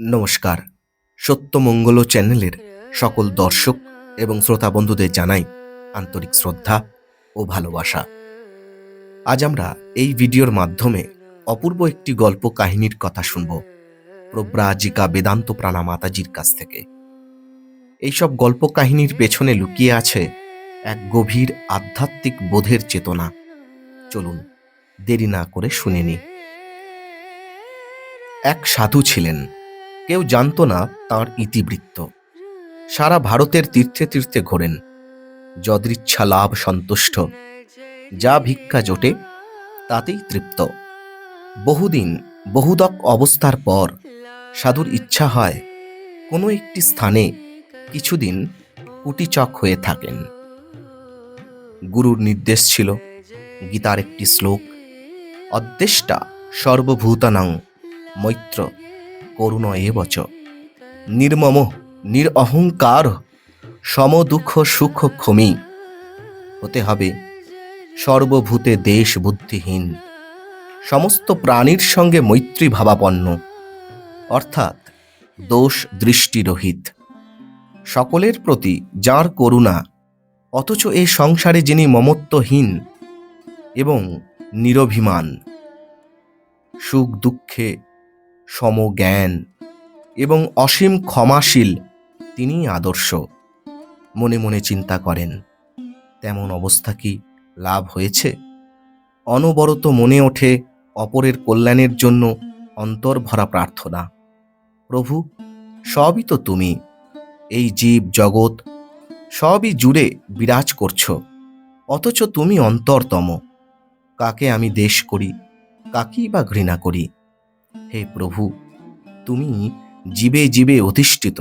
নমস্কার। সত্যমঙ্গল চ্যানেলের সকল দর্শক এবং শ্রোতা বন্ধুদের জানাই আন্তরিক শ্রদ্ধা ও ভালোবাসা। আজ আমরা এই ভিডিওর মাধ্যমে অপূর্ব একটি গল্প কাহিনীর কথা শুনব প্রব্রাজিকা বেদান্ত প্রাণা মাতাজির কাছ থেকে। এইসব গল্প কাহিনীর পেছনে লুকিয়ে আছে এক গভীর আধ্যাত্মিক বোধের চেতনা। চলুন, দেরি না করে শুনে এক সাধু ছিলেন। কেউ জানতো না তার ইতিবৃত্ত। সারা ভারতের তীর্থে তীর্থে ঘোরেন। যদৃচ্ছা লাভ সন্তুষ্ট। যা ভিক্ষা জোটে, তাতেই তৃপ্ত। বহুদিন, বহুদক অবস্থার পর সাধুর ইচ্ছা হয় কোনো একটি স্থানে কিছুদিন কুটিচক হয়ে থাকেন। গুরুর নির্দেশ ছিল, গীতার একটি শ্লোক, অদ্দেষ্টা সর্বভূতানাং মৈত্র। করুণ এবচ নির্মম নিরঅহংকার সমদুঃখ, সুখ, ক্ষমি। হতে হবে সর্বভূতে দেশ বুদ্ধিহীন। সমস্ত প্রাণীর সঙ্গে মৈত্রী ভাবাপন্ন। অর্থাৎ দোষ দৃষ্টিরহিত সকলের প্রতি যার করুণা, অথচ এ সংসারে যিনি মমত্বহীন এবং নিরভিমান, সুখ দুঃখে সমজ্ঞান এবং অসীম ক্ষমাশীল তিনি আদর্শ। মনে মনে চিন্তা করেন, তেমন অবস্থা কি লাভ হয়েছে? অনবরত মনে ওঠে, অপরের কল্যাণের জন্য অন্তর ভরা প্রার্থনা। প্রভু, সবই তো তুমি। এই জীব জগৎ সবই জুড়ে বিরাজ করছ। অথচ তুমি অন্তরতম। কাকে আমি দেশ করি, কাকেই বা ঘৃণা করি? হে প্রভু, তুমি জীবে জীবে অধিষ্ঠিত।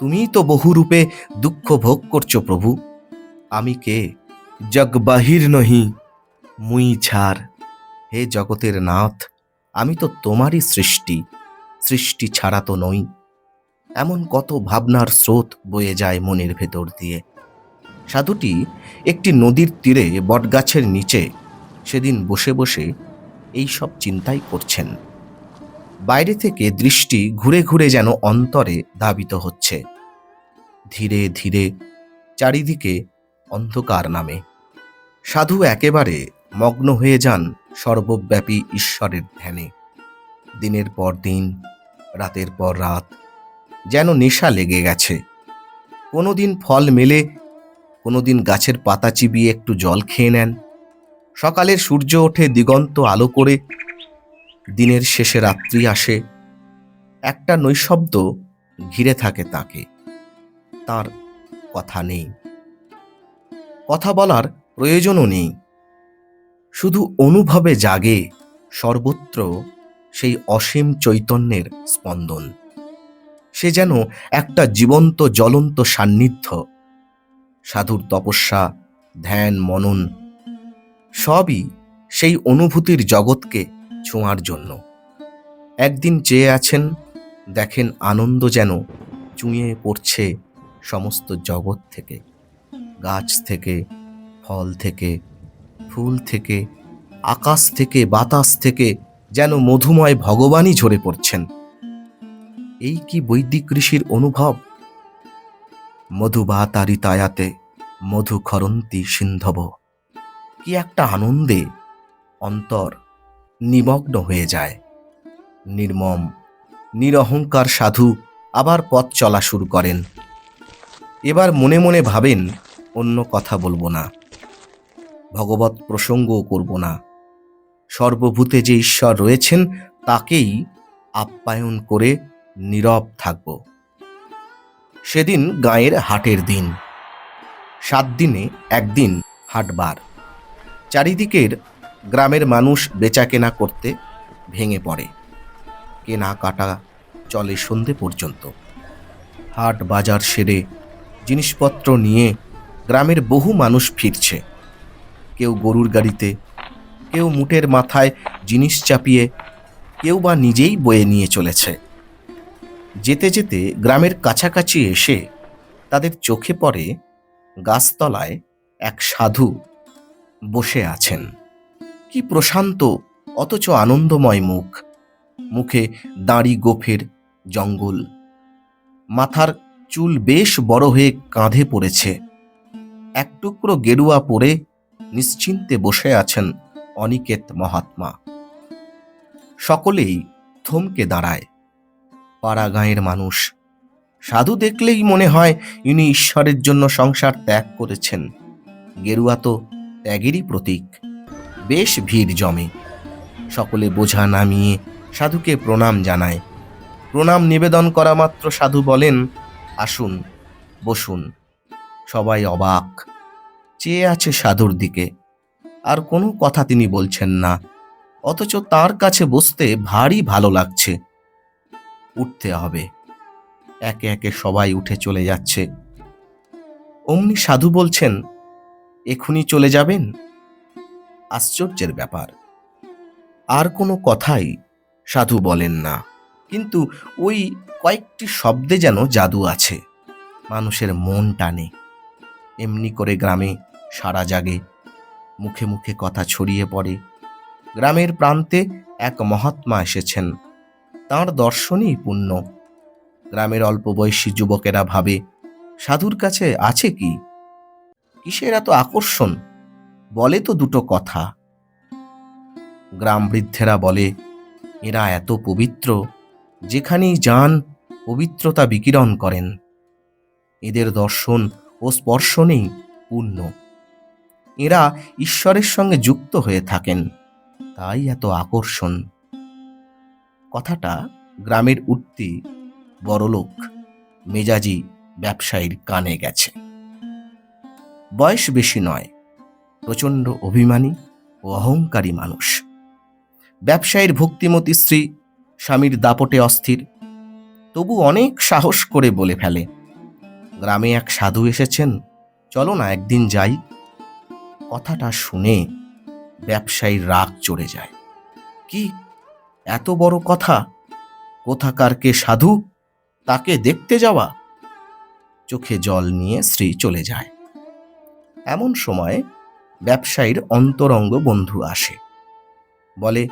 তুমিই তো বহুরূপে দুঃখ ভোগ করছ প্রভু। আমি কে? জগ বাহির নহি, মুই ছাড় হে জগতের নাথ, আমি তো তোমারই সৃষ্টি সৃষ্টি ছাড়া তো নই। এমন কত ভাবনার স্রোত বয়ে যায় মনের ভেতর দিয়ে। সাধুটি একটি নদীর তীরে বটগাছের নিচে সেদিন বসে বসে এই সব চিন্তাই করছেন। বাইরে থেকে দৃষ্টি ঘুরে ঘুরে যেন অন্তরে ধাবিত হচ্ছে। ধীরে ধীরে চারিদিকে অন্ধকার নামে। সাধু একেবারে মগ্ন হয়ে যান সর্বব্যাপী ঈশ্বরের ধ্যানে। দিনের পর দিন, রাতের পর রাত যেন নেশা লেগে গেছে। কোনোদিন ফল মেলে, কোনোদিন গাছের পাতা চিবিয়ে একটু জল খেয়ে নেন। সকালের সূর্য ওঠে দিগন্ত আলো করে দিনের শেষে রাত্রি আসে, একটা নৈশব্দ ঘিরে থাকে তাকে। তার কথা নেই। কথা বলার প্রয়োজনও নেই। শুধু অনুভবে জাগে সর্বত্র সেই অসীম চৈতন্যের স্পন্দন। সে যেন একটা জীবন্ত, জ্বলন্ত সান্নিধ্য। সাধুর তপস্যা, ধ্যান, মনন, সবই সেই অনুভূতির জগৎকে ছোঁয়ার জন্য। একদিন চেয়ে আছেন, দেখেন আনন্দ যেন চুঁয়ে পড়ছে সমস্ত জগৎ থেকে, গাছ থেকে, ফল থেকে, ফুল থেকে, আকাশ থেকে, বাতাস থেকে যেন মধুময় ভগবানই ঝরে পড়ছেন। এই কি বৈদিক ঋষির অনুভব? মধুবা তারিতায়াতে মধু খরন্তি সিন্ধব। কি একটা আনন্দে অন্তর নিমগ্ন হয়ে যায়। নির্মম, নিরহংকার সাধু আবার পথ চলা শুরু করেন। এবার মনে মনে ভাবেন, অন্য কথা বলব না। ভগবত প্রসঙ্গও করব না। সর্বভূতে যে ঈশ্বর রয়েছেন, তাকেই আপ্যায়ন করে নীরব থাকব। সেদিন গায়ের হাটের দিন। সাত দিনে একদিন হাটবার। চারিদিকের গ্রামের মানুষ বেচাকেনা করতে ভেঙে পড়ে। কেনা কাটা চলে সন্ধে পর্যন্ত। হাট বাজার সেরে জিনিসপত্র নিয়ে গ্রামের বহু মানুষ ফিরছে। কেউ গরুর গাড়িতে, কেউ মুটের মাথায় জিনিস চাপিয়ে, কেউ বা নিজেই বয়ে নিয়ে চলেছে। যেতে যেতে গ্রামের কাছাকাছি এসে তাদের চোখে পড়ে গাছতলায় এক সাধু বসে আছেন। কি প্রশান্ত, অথচ আনন্দময় মুখ। মুখে দাঁড়ি গোফের জঙ্গল। মাথার চুল বেশ বড় হয়ে কাঁধে পড়েছে। এক টুকরো গেরুয়া পরে নিশ্চিন্তে বসে আছেন অনিকেত মহাত্মা। সকলেই থমকে দাঁড়ায়। পাড়া গাঁয়ের মানুষ। সাধু দেখলেই মনে হয় ইনি ঈশ্বরের জন্য সংসার ত্যাগ করেছেন। গেরুয়া তো ত্যাগেরই প্রতীক। বেশ ভিড় জমে। সকলে বোঝা নামিয়ে সাধুকে প্রণাম জানায়। প্রণাম নিবেদন করা মাত্র সাধু বলেন, আসুন, বসুন, সবাই অবাক, চেয়ে আছে সাধুর দিকে। আর কোনো কথা তিনি বলছেন না, অথচ তার কাছে বসতে ভারী ভালো লাগছে। উঠতে হবে, একে একে সবাই উঠে চলে যাচ্ছে। অমনি সাধু বলছেন, এখুনি চলে যাবেন? আশ্চর্যের ব্যাপার। আর কোনো কথাই সাধু বলেন না। কিন্তু ওই কয়েকটি শব্দে যেন জাদু আছে। মানুষের মন টানে। এমনি করে গ্রামে সারা জাগে। মুখে মুখে কথা ছড়িয়ে পড়ে। গ্রামের প্রান্তে এক মহাত্মা এসেছেন। তাঁর দর্শনই পুণ্য গ্রামের অল্প বয়সী যুবকেরা ভাবে, সাধুর কাছে আছে কি? কিসের এত আকর্ষণ? বলে তো দুটো কথা। গ্রাম বৃদ্ধেরা বলে, এরা এত পবিত্র, যেখানেই যান পবিত্রতা বিকিরণ করেন। এদের দর্শন ও স্পর্শ নেই পূর্ণ। এরা ঈশ্বরের সঙ্গে যুক্ত হয়ে থাকেন, তাই এত আকর্ষণ। কথাটা গ্রামের উঠতি বড়লোক মেজাজি ব্যবসায়ীর কানে গেছে। বয়স বেশি নয় প্রচণ্ড অভিমানী ও অহংকারী মানুষ। ব্যবসায়ীর ভক্তিমতী স্ত্রী স্বামীর দাপটে অস্থির, তবু অনেক সাহস করে বলে ফেলে, গ্রামে এক সাধু এসেছেন, চলো না একদিন যাই। কথাটা শুনে ব্যবসায়ীর রাগ চড়ে যায়। কি, এত বড় কথা? কোথাকার কে সাধু? তাকে দেখতে যাওয়া? চোখে জল নিয়ে স্ত্রী চলে যায়। এমন সময় ব্যবসায়ীর অন্তরঙ্গ বন্ধু আসে। বলে,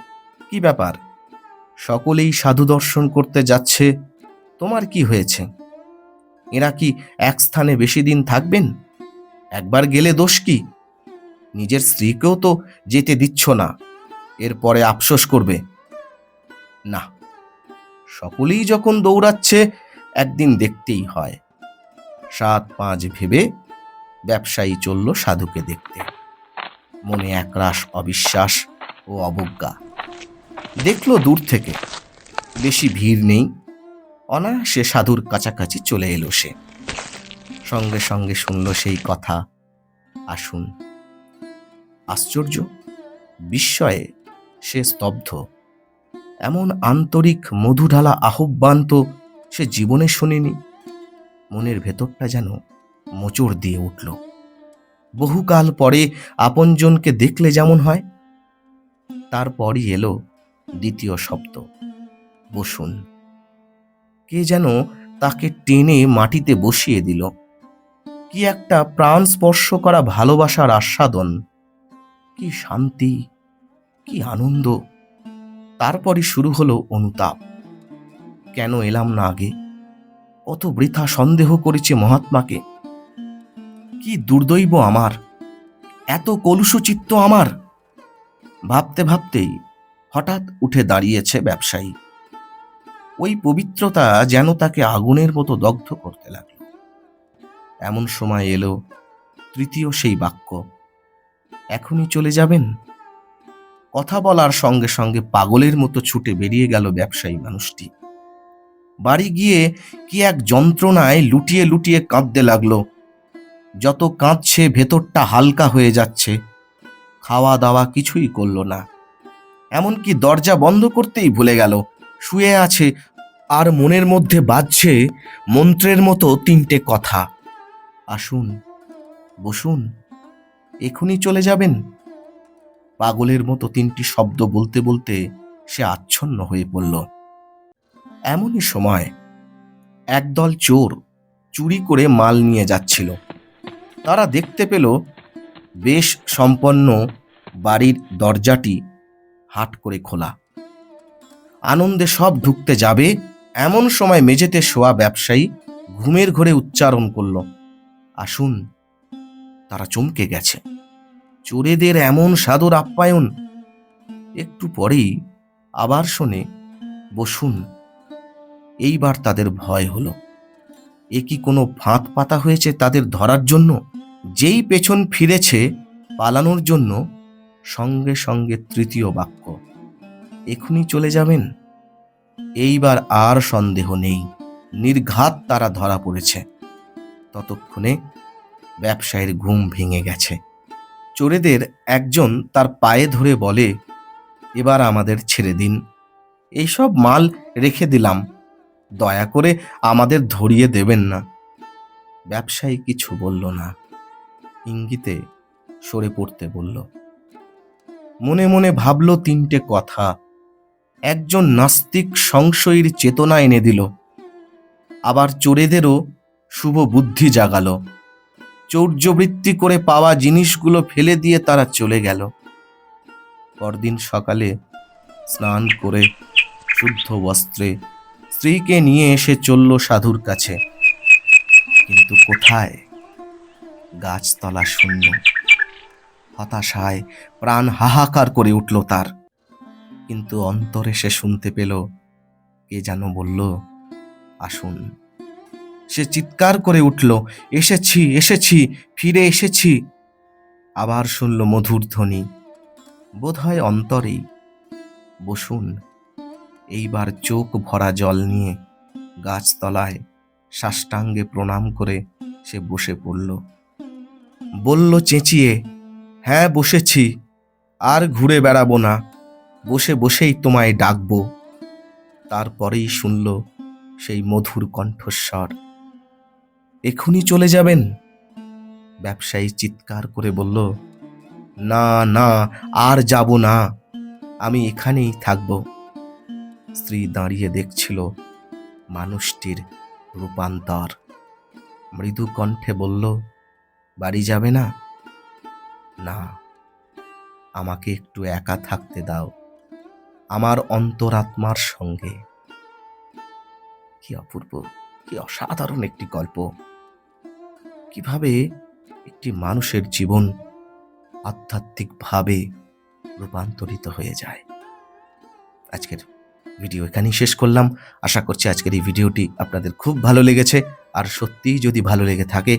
কি ব্যাপার? সকলেই সাধু দর্শন করতে যাচ্ছে। তোমার কি হয়েছে? এরা কি এক স্থানে বেশি দিন থাকবেন? একবার গেলে দোষ কি? নিজের স্ত্রীকেও তো যেতে দিচ্ছ না। এরপরে আফসোস করবে। না, সকলেই যখন দৌড়াচ্ছে, একদিন দেখতেই হয়। সাত পাঁচ ভেবে ব্যবসায়ী চলল সাধুকে দেখতে। মনে একরাশ অবিশ্বাস ও অবজ্ঞা। দেখল দূর থেকে, বেশি ভিড় নেই, অনায়াসে সাধুর কাছাকাছি চলে এলো সে। সঙ্গে সঙ্গে শুনল সেই কথা, আসুন। আশ্চর্য, বিস্ময়ে সে স্তব্ধ। এমন আন্তরিক মধুঢালা আহ্বান তো সে জীবনে শোনেনি। মনের ভেতরটা যেন মোচড় দিয়ে উঠল। বহুকাল পরে আপনজনকে দেখলে যেমন হয়। তারপরই এলো দ্বিতীয় শব্দ। বসুন। কে যেন তাকে টেনে মাটিতে বসিয়ে দিল। কি একটা প্রাণ স্পর্শ করা ভালোবাসার আস্বাদন। কি শান্তি, কি আনন্দ। তারপরই শুরু হলো অনুতাপ। কেন এলাম না আগে? কত বৃথা সন্দেহ করেছে মহাত্মাকে। কি দুর্দৈব আমার? এত কলুষচিত্ত আমার? ভাবতে ভাবতেই হঠাৎ উঠে দাঁড়িয়েছে ব্যবসায়ী। ওই পবিত্রতা যেন তাকে আগুনের মতো দগ্ধ করতে লাগল। এমন সময় এলো তৃতীয় সেই বাক্য, এখনই চলে যাবেন? কথা বলার সঙ্গে সঙ্গে পাগলের মতো ছুটে বেরিয়ে গেল ব্যবসায়ী মানুষটি। বাড়ি গিয়ে কি এক যন্ত্রণায় লুটিয়ে লুটিয়ে কাঁদতে লাগল। যত কাঁদছে, ভেতরটা হালকা হয়ে যাচ্ছে। খাওয়া দাওয়া কিছুই করল না। এমনকি দরজা বন্ধ করতেই ভুলে গেল। শুয়ে আছে আর মনের মধ্যে বাজছে মন্ত্রের মতো তিনটে কথা। আসুন, বসুন, এখুনি চলে যাবেন? পাগলের মতো তিনটি শব্দ বলতে বলতে সে আচ্ছন্ন হয়ে পড়ল। এমনই সময় একদল চোর চুরি করে মাল নিয়ে যাচ্ছিল। তারা দেখতে পেল বেশ সম্পন্ন বাড়ির দরজাটি হাট করে খোলা। আনন্দে সব ঢুকতে যাবে, এমন সময় মেঝেতে শোয়া ব্যবসায়ী ঘুমের ঘরে উচ্চারণ করল, আসুন, তারা চমকে গেছে। চোরেদের এমন সাদর আপ্যায়ন। একটু পরেই আবার শোনে, বসুন, এইবার তাদের ভয় হলো। এ কি কোনো ফাঁদ পাতা হয়েছে তাদের ধরার জন্য? যেই পেছন ফিরেছে পালানোর জন্য সঙ্গে সঙ্গে তৃতীয় বাক্য এখনই চলে যাবেন? এইবার আর সন্দেহ নেই, নির্ঘাত তারা ধরা পড়েছে। ততক্ষণে ব্যবসায়ীর ঘুম ভেঙে গেছে। চোরেদের একজন তার পায়ে ধরে বলে, এবার আমাদের ছেড়ে দিন। এইসব মাল রেখে দিলাম, দয়া করে আমাদের ধরিয়ে দেবেন না। ব্যবসায়ী কিছু বলল না। ইঙ্গিতে সরে পড়তে বলল, মনে মনে ভাবল তিনটে কথা। একজন নাস্তিক সংশয়ীর চেতনা এনে দিল, আবার চোরেদেরও শুভ বুদ্ধি জাগালো। চৌর্যবৃত্তি করে পাওয়া জিনিসগুলো ফেলে দিয়ে তারা চলে গেল। পরদিন সকালে স্নান করে শুদ্ধ বস্ত্রে স্ত্রীকে নিয়ে এসে চলল সাধুর কাছে। কিন্তু কোথায় গাছতলা শূন্য। হতাশায় প্রাণ হাহাকার করে উঠল তার। কিন্তু অন্তরে সে শুনতে পেল, কে যেন বলল, আসুন। সে চিৎকার করে উঠল, এসেছি এসেছি, ফিরে এসেছি। আবার শুনল মধুর ধ্বনি, বোধহয় অন্তরেই। বসুন। এইবার চোখ ভরা জল নিয়ে গাছতলায় সাষ্টাঙ্গে প্রণাম করে সে বসে পড়ল। বলল চেঁচিয়ে হ্যাঁ বসেছি। আর ঘুরে বেড়াবো না। বসে বসেই তোমায় ডাকবো। তারপরেই শুনল সেই মধুর কণ্ঠস্বর। এখুনি চলে যাবেন? ব্যবসায়ী চিৎকার করে বলল, না না, আর যাব না। আমি এখানেই থাকব। স্ত্রী দাঁড়িয়ে দেখছিল মানুষটির রূপান্তর। মৃদু কণ্ঠে বলল বাড়ি যাবে না? না, আমাকে একটু একা থাকতে দাও। আমার অন্তরাত্মার সঙ্গে। কি অপূর্ব, কি অসাধারণ একটি গল্প। কীভাবে একটি মানুষের জীবন আধ্যাত্মিকভাবে রূপান্তরিত হয়ে যায়। আজকের ভিডিও এখানেই শেষ করলাম। আশা করছি আজকের এই ভিডিওটি আপনাদের খুব ভালো লেগেছে। আর সত্যিই যদি ভালো লেগে থাকে